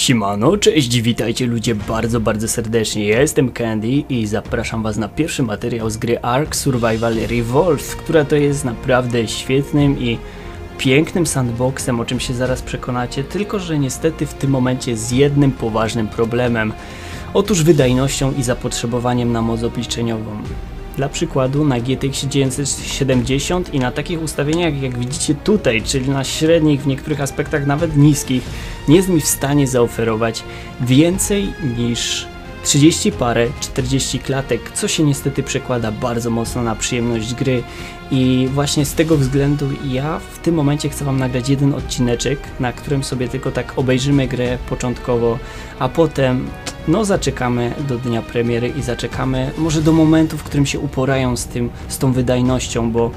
Siemano, cześć, witajcie ludzie bardzo, bardzo serdecznie. Ja jestem Candy i zapraszam was na pierwszy materiał z gry Ark Survival Revolved, która to jest naprawdę świetnym i pięknym sandboxem, o czym się zaraz przekonacie, tylko że niestety w tym momencie z jednym poważnym problemem. Otóż wydajnością i zapotrzebowaniem na moc obliczeniową. Dla przykładu na GTX 970 i na takich ustawieniach jak widzicie tutaj, czyli na średnich, w niektórych aspektach nawet niskich, nie jest mi w stanie zaoferować więcej niż 30 parę, 40 klatek, co się niestety przekłada bardzo mocno na przyjemność gry. I właśnie z tego względu ja w tym momencie chcę Wam nagrać jeden odcineczek, na którym sobie tylko tak obejrzymy grę początkowo, a potem no zaczekamy do dnia premiery i zaczekamy może do momentu, w którym się uporają z tym, z tą wydajnością, bo,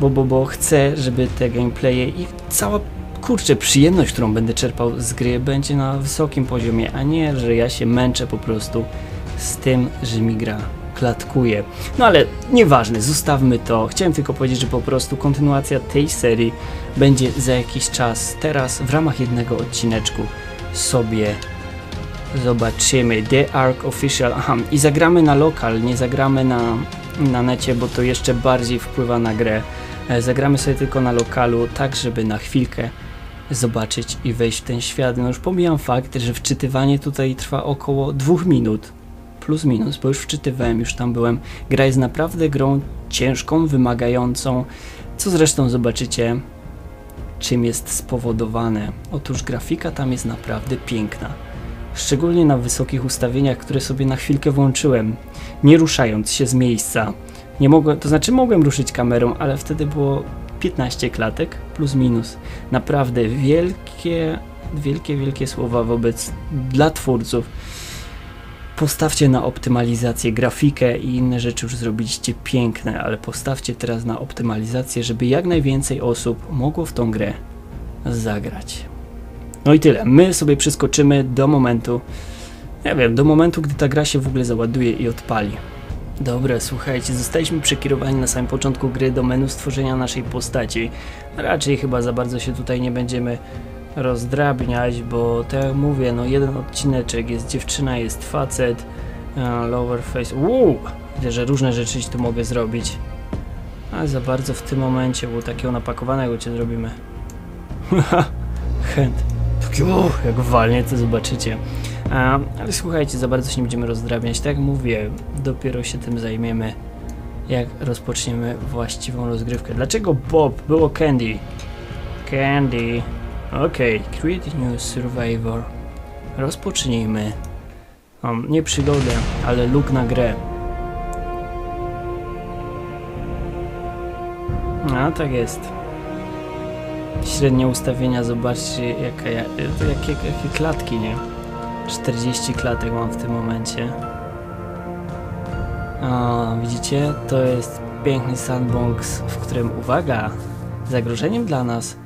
bo, bo, bo chcę, żeby te gameplaye i cała kurczę, przyjemność, którą będę czerpał z gry będzie na wysokim poziomie, a nie, że ja się męczę po prostu z tym, że mi gra klatkuje. No ale nieważne, zostawmy to. Chciałem tylko powiedzieć, że po prostu kontynuacja tej serii będzie za jakiś czas. Teraz w ramach jednego odcineczku sobie zobaczymy. The Ark Official. Aha, i zagramy na lokal, nie zagramy na, na necie, bo to jeszcze bardziej wpływa na grę. E, Zagramy sobie tylko na lokalu, tak żeby na chwilkę zobaczyć i wejść w ten świat. No już pomijam fakt, że wczytywanie tutaj trwa około dwóch minut. Plus minus, bo już wczytywałem, już tam byłem. Gra jest naprawdę grą ciężką, wymagającą, co zresztą zobaczycie, czym jest spowodowane. Otóż grafika tam jest naprawdę piękna. Szczególnie na wysokich ustawieniach, które sobie na chwilkę włączyłem, nie ruszając się z miejsca. Nie mogłem, to znaczy mogłem ruszyć kamerą, ale wtedy było 15 klatek plus minus. Naprawdę wielkie, wielkie, wielkie słowa wobec dla twórców. Postawcie na optymalizację, grafikę i inne rzeczy już zrobiliście piękne, ale postawcie teraz na optymalizację, żeby jak najwięcej osób mogło w tą grę zagrać. No i tyle. My sobie przeskoczymy do momentu, nie wiem, do momentu, gdy ta gra się w ogóle załaduje i odpali. Dobra, słuchajcie, zostaliśmy przekierowani na samym początku gry do menu stworzenia naszej postaci. Raczej chyba za bardzo się tutaj nie będziemy rozdrabniać, bo tak jak mówię, no jeden odcineczek, jest dziewczyna, jest facet, uh, lower face, uuu, widzę, że różne rzeczy tu mogę zrobić. Ale za bardzo w tym momencie, bo takiego napakowanego cię zrobimy. Haha, chęt. Uff, jak walnie, to zobaczycie. Ale słuchajcie, za bardzo się nie będziemy rozdrabniać. Tak jak mówię, dopiero się tym zajmiemy, jak rozpoczniemy właściwą rozgrywkę. Dlaczego Bob? Było Candy. Candy. Okej, okay. create new survivor. Rozpocznijmy. Um, nie przygodę, ale look na grę. A, tak jest. Średnie ustawienia, zobaczcie jaka, ja- jakie, jakie klatki, nie? 40 klatek mam w tym momencie. O, widzicie? To jest piękny sandbox, w którym, uwaga, zagrożeniem dla nas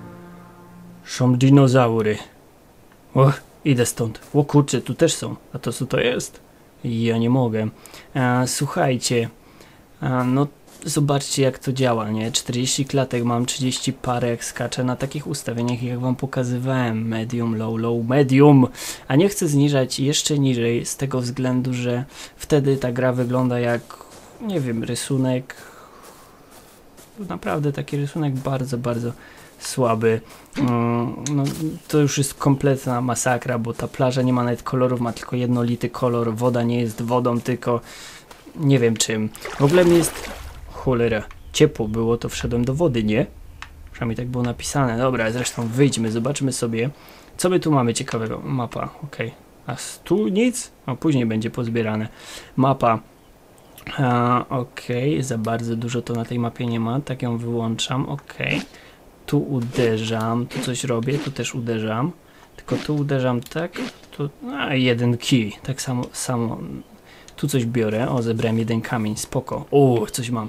są dinozaury. O, idę stąd. O kurczę, tu też są. A to co to jest? Ja nie mogę. E, słuchajcie, e, no zobaczcie jak to działa, nie? 40 klatek mam, 30 parę jak skaczę na takich ustawieniach jak wam pokazywałem, medium, low, low, medium, a nie chcę zniżać jeszcze niżej z tego względu, że wtedy ta gra wygląda jak, nie wiem, rysunek, naprawdę taki rysunek bardzo, bardzo słaby. Mm, No, to już jest kompletna masakra, bo ta plaża nie ma nawet kolorów, ma tylko jednolity kolor, woda nie jest wodą, tylko nie wiem czym. W ogóle mi jest Cholera, ciepło było, to wszedłem do wody, nie? Przynajmniej tak było napisane. Dobra, zresztą wyjdźmy, zobaczmy sobie, co my tu mamy ciekawego. Mapa, ok. A tu nic? O, później będzie pozbierane. Mapa. A, ok, za bardzo dużo to na tej mapie nie ma, tak ją wyłączam, ok. Tu uderzam, tu coś robię, tu też uderzam. Tylko tu uderzam tak, tu, a jeden kij, tak samo, samo. Tu coś biorę, o zebrałem jeden kamień, spoko. O, coś mam.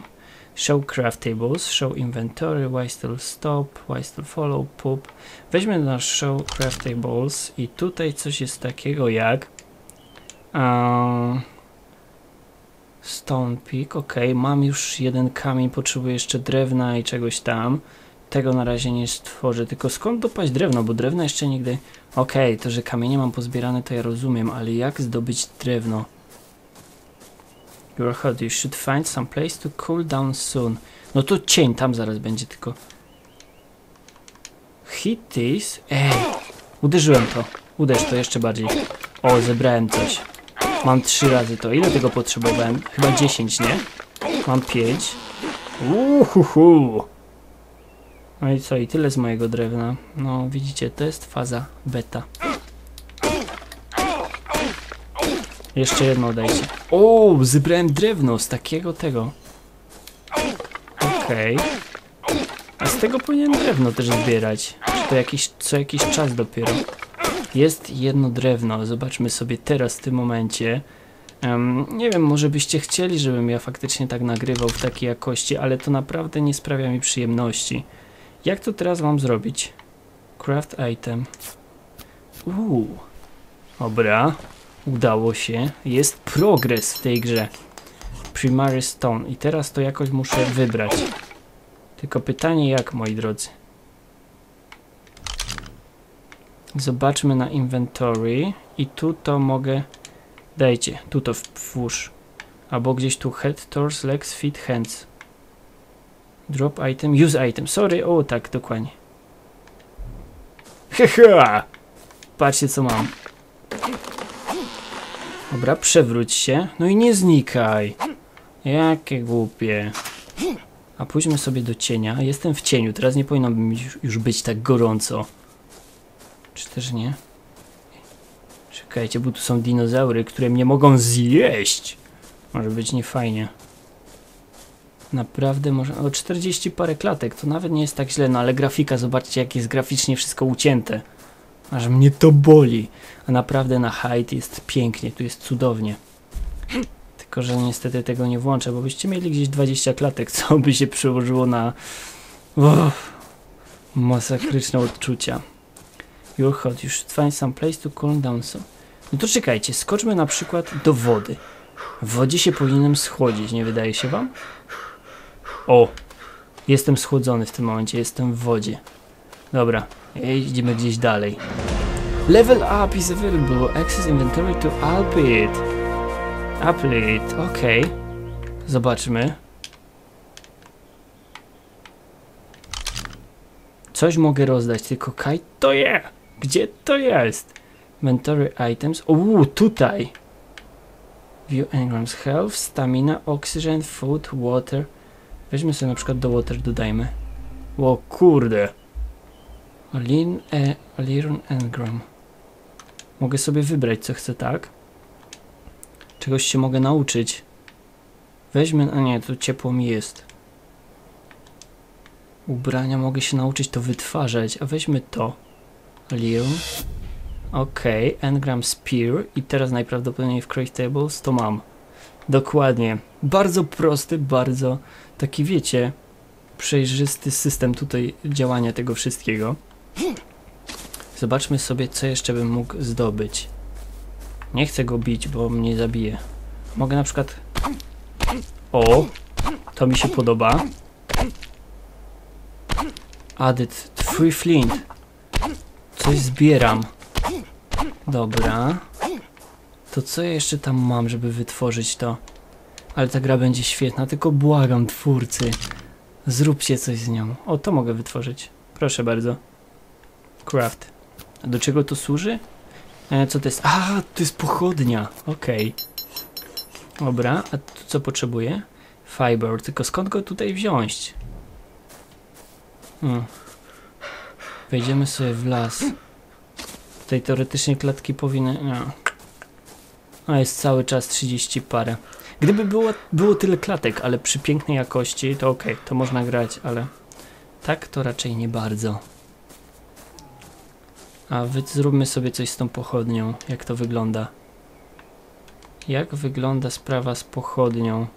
Show craftables, show inventory, why still stop, why still follow, poop. Weźmy nasz show craftables i tutaj coś jest takiego jak um, stone pick, ok, mam już jeden kamień, potrzebuję jeszcze drewna i czegoś tam. tego na razie nie stworzę. Tylko skąd dopaść drewno, bo drewno jeszcze nigdy... Okej, to że kamienie mam pozbierane to ja rozumiem, ale jak zdobyć drewno? You're hot, you should find some place to cool down soon. No to cień tam zaraz będzie tylko. Hit this? Ej, uderzyłem to. Uderz to jeszcze bardziej. O, zebrałem coś. Mam trzy razy to. Ile tego potrzebowałem? Chyba 10, nie? Mam 5. Uhuhu. No i co? I tyle z mojego drewna. No, widzicie, to jest faza beta. Jeszcze jedno dajcie. O, zebrałem drewno z takiego tego. Okej. A z tego powinien drewno też zbierać. Czy to jakiś, co jakiś czas dopiero. Jest jedno drewno. Zobaczmy sobie teraz w tym momencie. Em, nie wiem, może byście chcieli, żebym ja faktycznie tak nagrywał w takiej jakości, ale to naprawdę nie sprawia mi przyjemności. Jak to teraz mam zrobić? Craft item. Uuu. Dobra. Udało się. Jest progres w tej grze. Primary Stone. I teraz to jakoś muszę wybrać. Tylko pytanie jak, moi drodzy. Zobaczmy na inventory. I tu to mogę... Dajcie, tu to włóż. Albo gdzieś tu head, torso, legs, feet, hands. Drop item, use item. Sorry, o tak, dokładnie. Hehe! Patrzcie co mam. Dobra, przewróć się. No i nie znikaj. Jakie głupie. A pójdźmy sobie do cienia. Jestem w cieniu, teraz nie powinno mi już- być tak gorąco. Czy też nie? Czekajcie, bo tu są dinozaury, które mnie mogą zjeść. Może być niefajnie. Naprawdę może... O 40 parę klatek, to nawet nie jest tak źle, no ale grafika, zobaczcie jak jest graficznie wszystko ucięte. Aż mnie to boli. A naprawdę na height jest pięknie, tu jest cudownie. Tylko, że niestety tego nie włączę, bo byście mieli gdzieś 20 klatek, co by się przełożyło na... Uff, masakryczne odczucia. You're hot, you should find some place to cool down some. No to czekajcie, skoczmy na przykład do wody. W wodzie się powinienem schłodzić, nie wydaje się wam? O! Jestem schłodzony w tym momencie, jestem w wodzie. Dobra, idziemy gdzieś dalej. Level up is available. Access inventory to up it. Up it, okej. Zobaczmy. Coś mogę rozdać, tylko kaj to je. Gdzie to jest? Inventory items. Uuu, tutaj. View engrams. Health, stamina, oxygen, food, water. Weźmy sobie na przykład do water dodajmy. O kurde. Lean, e, learn engram. Mogę sobie wybrać co chcę, tak? Czegoś się mogę nauczyć. Weźmy, a nie, tu ciepło mi jest. Ubrania mogę się nauczyć to wytwarzać, a weźmy to. Learn. Okej, engram spear i teraz najprawdopodobniej w Craftables to mam. Dokładnie. Bardzo prosty, bardzo taki wiecie, przejrzysty system tutaj działania tego wszystkiego. Zobaczmy sobie, co jeszcze bym mógł zdobyć. Nie chcę go bić, bo mnie zabije. Mogę na przykład... O! To mi się podoba. Added free flint. Coś zbieram. Dobra. To co ja jeszcze tam mam, żeby wytworzyć to? Ale ta gra będzie świetna, tylko błagam twórcy. Zróbcie coś z nią. O, to mogę wytworzyć. Proszę bardzo. Craft. A do czego to służy? E, co to jest? A, to jest pochodnia. Okej. Dobra, a tu co potrzebuję? Fiber, tylko skąd go tutaj wziąć? Hmm. Wejdziemy sobie w las. Tutaj teoretycznie klatki powinny... No. A jest cały czas 30 parę. Gdyby było, było tyle klatek, ale przy pięknej jakości, to okej, to można grać, ale tak to raczej nie bardzo. A wy zróbmy sobie coś z tą pochodnią, jak to wygląda. Jak wygląda sprawa z pochodnią?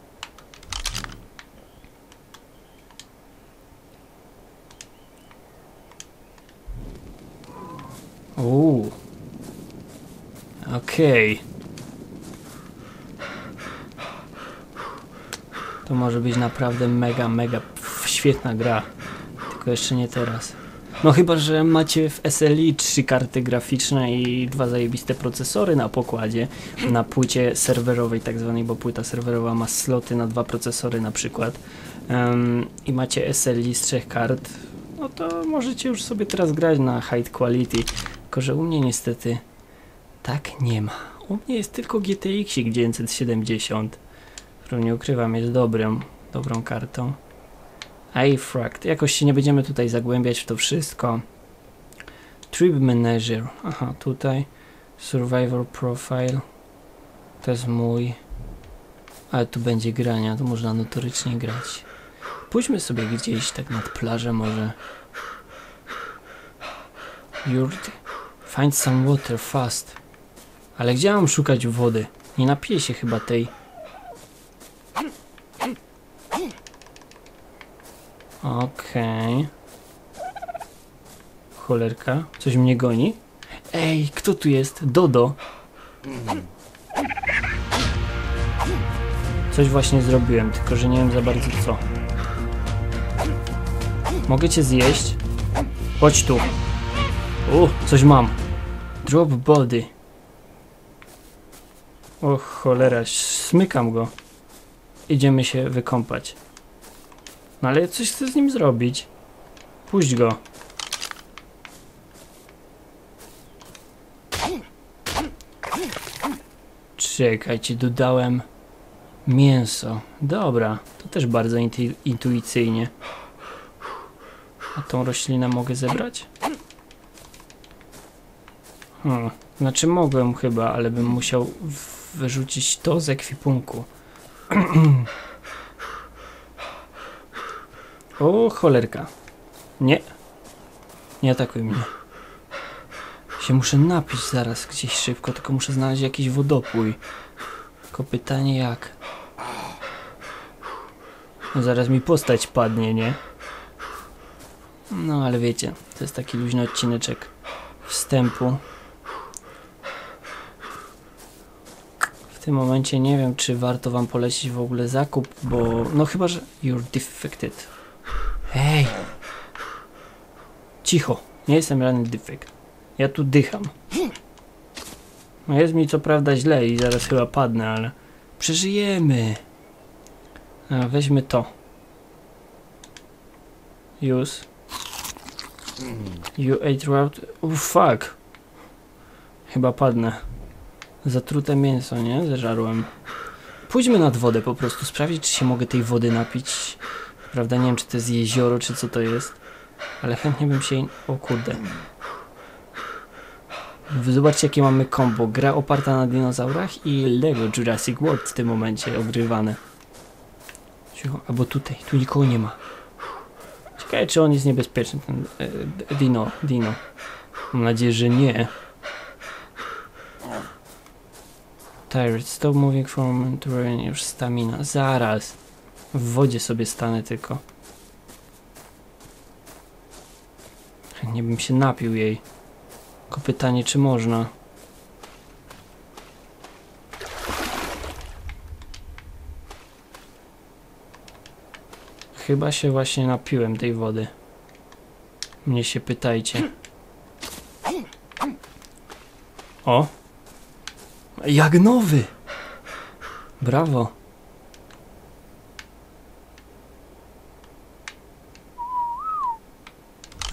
Uuu. Okej. To może być naprawdę mega, mega świetna gra. Tylko jeszcze nie teraz. No chyba, że macie w SLI trzy karty graficzne i dwa zajebiste procesory na pokładzie, na płycie serwerowej tak zwanej, bo płyta serwerowa ma sloty na dwa procesory na przykład em, i macie SLI z trzech kart, no to możecie już sobie teraz grać na high quality, tylko że u mnie niestety tak nie ma. U mnie jest tylko GTX 970, którą nie ukrywam jest dobrym, dobrą kartą. iFract. Jakoś się nie będziemy tutaj zagłębiać w to wszystko. Trip Manager. Aha, tutaj. Survivor Profile. To jest mój. Ale tu będzie grania, tu można notorycznie grać. Pójdźmy sobie gdzieś tak nad plażę może. Jurt. Find some water fast. Ale gdzie mam szukać wody? Nie napiję się chyba tej. Okej. Cholerka. Coś mnie goni? Ej, kto tu jest? Dodo. Coś właśnie zrobiłem, tylko że nie wiem za bardzo co. Mogę cię zjeść? Chodź tu. U, coś mam. Drop body. O cholera, smykam go. Idziemy się wykąpać. No ale coś chcę z nim zrobić. Puść go. Czekajcie, dodałem mięso. Dobra, to też bardzo intu intuicyjnie. A tą roślinę mogę zebrać? Hmm. Znaczy mogłem chyba, ale bym musiał wyrzucić to z ekwipunku. o cholerka. Nie. Nie atakuj mnie. Się muszę napić zaraz gdzieś szybko, tylko muszę znaleźć jakiś wodopój. Tylko pytanie jak. No zaraz mi postać padnie, nie? No ale wiecie, to jest taki luźny odcineczek wstępu. W tym momencie nie wiem, czy warto wam polecić w ogóle zakup, bo no chyba, że you're defected. Hej! Cicho, nie jestem żaden defekt. Ja tu dycham. No jest mi co prawda źle i zaraz chyba padnę, ale przeżyjemy. A, weźmy to. Use. You ate route. Oh fuck. Chyba padnę. Zatrute mięso, nie? Zeżarłem. Pójdźmy nad wodę po prostu, sprawdzić, czy się mogę tej wody napić. Prawda, nie wiem, czy to jest jezioro, czy co to jest. Ale chętnie bym się... O kurde. Zobaczcie, jakie mamy combo. Gra oparta na dinozaurach i Lego Jurassic World w tym momencie ogrywane. Albo tutaj, tu nikogo nie ma. Ciekawe, czy on jest niebezpieczny, ten e, dino, dino. Mam nadzieję, że nie. Tired, stop moving from to regain your stamina. Zaraz. W wodzie sobie stanę tylko. Chętnie bym się napił jej. Tylko pytanie, czy można. Chyba się właśnie napiłem tej wody. Mnie się pytajcie. O! Jak nowy! Brawo!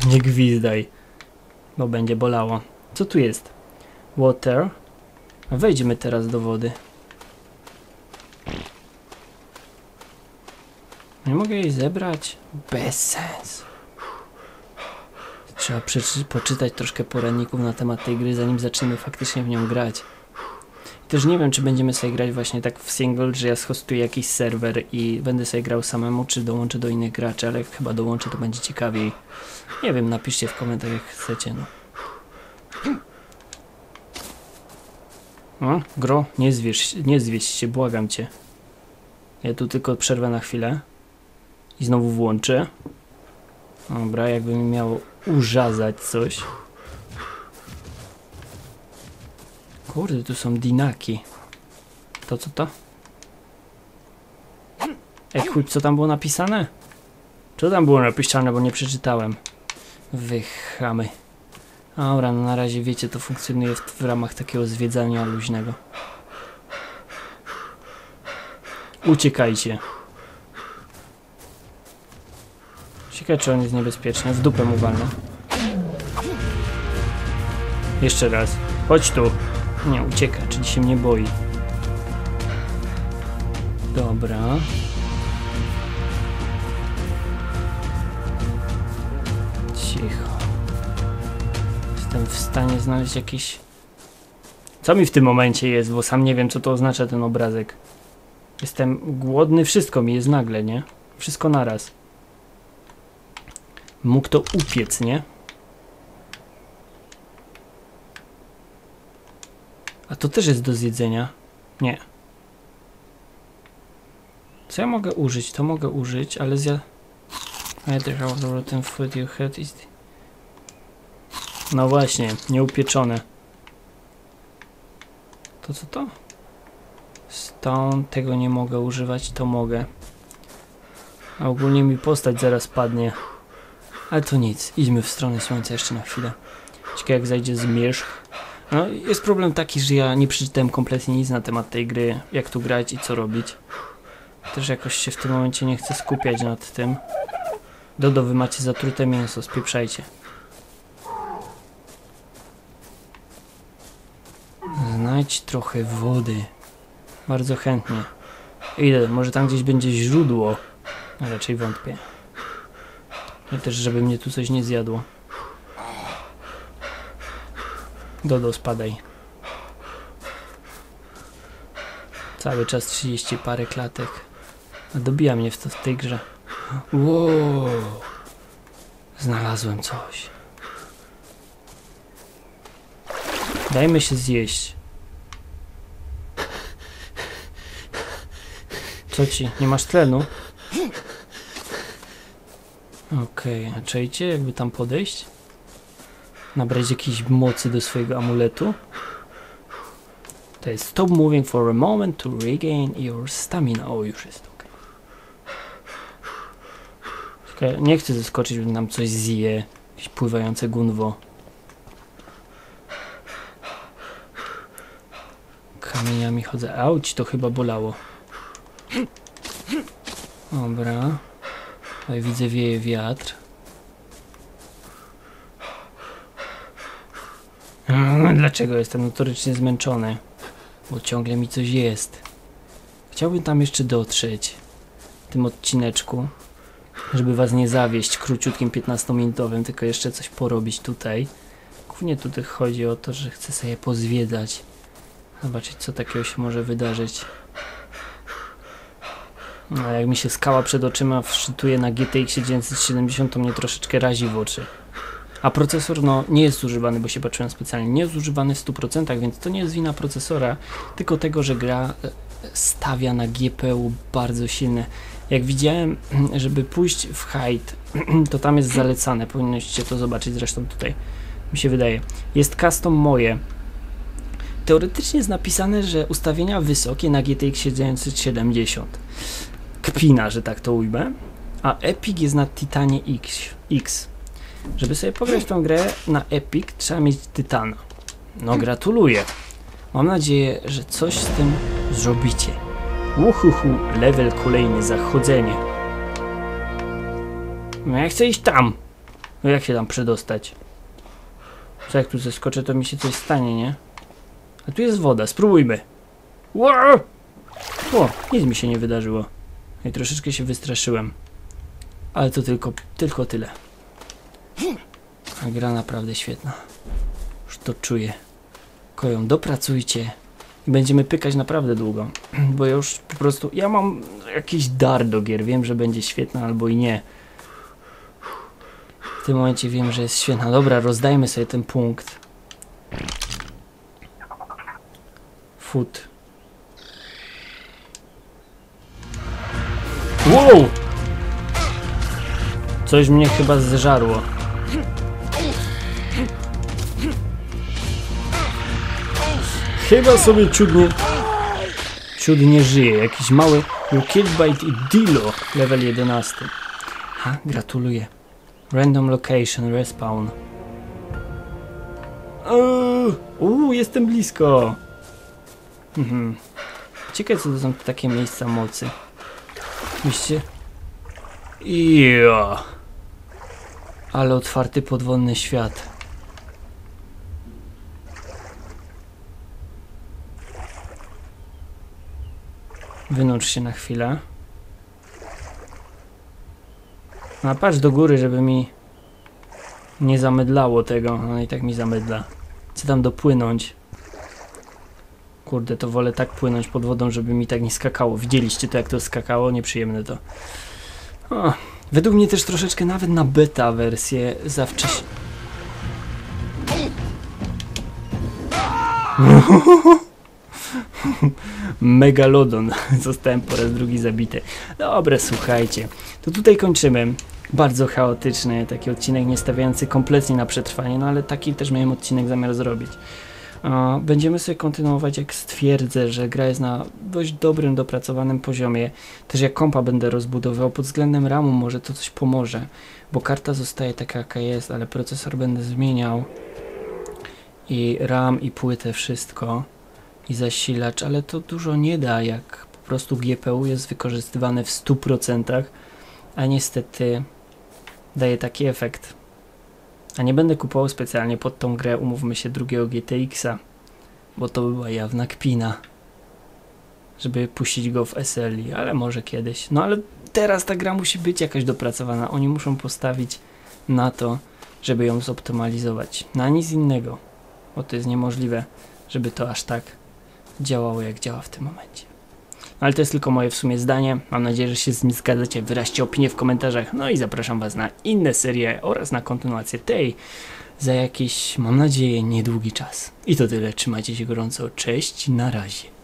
Nie gwizdaj, bo będzie bolało. Co tu jest? Water. Wejdźmy teraz do wody. Nie mogę jej zebrać? Bez sens. Trzeba poczytać troszkę poradników na temat tej gry, zanim zaczniemy faktycznie w nią grać. Też nie wiem, czy będziemy sobie grać właśnie tak w single, że ja schostuję jakiś serwer i będę sobie grał samemu, czy dołączę do innych graczy, ale jak chyba dołączę, to będzie ciekawiej. Nie wiem, napiszcie w komentarzach jak chcecie, no. O, gro, nie zwieś, nie zwieś się, błagam cię. Ja tu tylko przerwę na chwilę i znowu włączę. Dobra, jakby mi miało urzazać coś. Kurde, tu są dinaki. To co to? Equip, co tam było napisane? Co tam było napisane, bo nie przeczytałem. Wy chamy. Dobra, no na razie wiecie, to funkcjonuje w, w ramach takiego zwiedzania luźnego. Uciekajcie. Ciekawe, czy on jest niebezpieczny. W dupę mu walnę. Jeszcze raz. Chodź tu. Nie, ucieka, czyli się mnie boi. Dobra. Cicho. Jestem w stanie znaleźć jakieś... Co mi w tym momencie jest, bo sam nie wiem, co to oznacza ten obrazek. Jestem głodny, wszystko mi jest nagle, nie? Wszystko naraz. Mógł to upiec, nie? To też jest do zjedzenia. Nie. Co ja mogę użyć? To mogę użyć, ale zja... No właśnie, nieupieczone. To co to? Stone, tego nie mogę używać, to mogę. A ogólnie mi postać zaraz padnie. Ale to nic, idźmy w stronę słońca jeszcze na chwilę. Ciekawe jak zajdzie zmierzch. No, jest problem taki, że ja nie przeczytałem kompletnie nic na temat tej gry, jak tu grać i co robić. Też jakoś się w tym momencie nie chcę skupiać nad tym. Dodo, wy macie zatrute mięso, spieprzajcie. Znajdź trochę wody. Bardzo chętnie. Idę, może tam gdzieś będzie źródło. Raczej wątpię. I też, żeby mnie tu coś nie zjadło. Dodo, spadaj. Cały czas 30 parę klatek. Dobija mnie w, to, w tej grze. Wow. Znalazłem coś. Dajmy się zjeść. Co ci? Nie masz tlenu? Okej, okay. a czajcie, jakby tam podejść? Nabrać jakiejś mocy do swojego amuletu? To jest stop moving for a moment to regain your stamina. O, już jest ok. Okay, nie chcę zeskoczyć, bo nam coś zje. Jakieś pływające gunwo. Kamieniami chodzę. Auć, to chyba bolało. Dobra. Tutaj widzę wieje wiatr. Dlaczego jestem notorycznie zmęczony? Bo ciągle mi coś jest. Chciałbym tam jeszcze dotrzeć w tym odcineczku, żeby was nie zawieść króciutkim 15-minutowym, tylko jeszcze coś porobić tutaj. Głównie tutaj chodzi o to, że chcę sobie pozwiedzać, zobaczyć co takiego się może wydarzyć. No, jak mi się skała przed oczyma wszczytuje na GTX 970, to mnie troszeczkę razi w oczy. A procesor no, nie jest zużywany, bo się patrzyłem specjalnie, nie jest zużywany w 100%, więc to nie jest wina procesora, tylko tego, że gra e, stawia na GPU bardzo silne. Jak widziałem, żeby pójść w height, to tam jest zalecane, powinnoście to zobaczyć zresztą tutaj, mi się wydaje. Jest custom moje. Teoretycznie jest napisane, że ustawienia wysokie na GTX 970. Kpina, że tak to ujmę. A Epic jest na Titanie X. X. Żeby sobie pograć tą grę na Epic trzeba mieć Tytana. No gratuluję. Mam nadzieję, że coś z tym zrobicie. Uhuhu, level kolejny, zachodzenie. No ja chcę iść tam. No jak się tam przedostać? Co jak tu zeskoczę, to mi się coś stanie, nie? A tu jest woda, spróbujmy. Wow! O, nic mi się nie wydarzyło. I troszeczkę się wystraszyłem. Ale to tylko, tylko tyle. A gra naprawdę świetna. Już to czuję. Koją, dopracujcie. I będziemy pykać naprawdę długo. Bo ja już po prostu... Ja mam jakiś dar do gier. Wiem, że będzie świetna albo i nie. W tym momencie wiem, że jest świetna. Dobra, rozdajmy sobie ten punkt. Food. Wow! Coś mnie chyba zżarło. Chyba sobie cudnie... Cudnie żyje. Jakiś mały Killed by Dilo, level 11. Ha, gratuluję. Random location, respawn. Uuu, Uuu, jestem blisko. Mhm. Ciekawe, co to są takie miejsca mocy. Myślicie? Ja. Ale otwarty podwodny świat. Wynurz się na chwilę. A patrz do góry, żeby mi nie zamydlało tego. No i tak mi zamydla. Chcę tam dopłynąć. Kurde, to wolę tak płynąć pod wodą, żeby mi tak nie skakało. Widzieliście to, jak to skakało? Nieprzyjemne to. O, według mnie też troszeczkę nawet na beta wersję za wcześnie. Megalodon. Zostałem po raz drugi zabity. Dobra, słuchajcie. To tutaj kończymy. Bardzo chaotyczny taki odcinek, nie stawiający kompletnie na przetrwanie, no ale taki też miałem odcinek zamiar zrobić. Będziemy sobie kontynuować, jak stwierdzę, że gra jest na dość dobrym, dopracowanym poziomie. Też jak kompa będę rozbudowywał pod względem RAMu, może to coś pomoże, bo karta zostaje taka, jaka jest, ale procesor będę zmieniał. I RAM, i płytę, wszystko. I zasilacz, ale to dużo nie da, jak po prostu GPU jest wykorzystywane w 100%, a niestety daje taki efekt. A nie będę kupował specjalnie pod tą grę, umówmy się, drugiego GTX-a, bo to by była jawna kpina, żeby puścić go w SLI, ale może kiedyś. No ale teraz ta gra musi być jakaś dopracowana. Oni muszą postawić na to, żeby ją zoptymalizować. Na nic innego, bo to jest niemożliwe, żeby to aż tak działało, jak działa w tym momencie. Ale to jest tylko moje w sumie zdanie. Mam nadzieję, że się z nim zgadzacie. Wyraźcie opinię w komentarzach. No i zapraszam Was na inne serie oraz na kontynuację tej za jakiś, mam nadzieję, niedługi czas. I to tyle. Trzymajcie się gorąco. Cześć, na razie.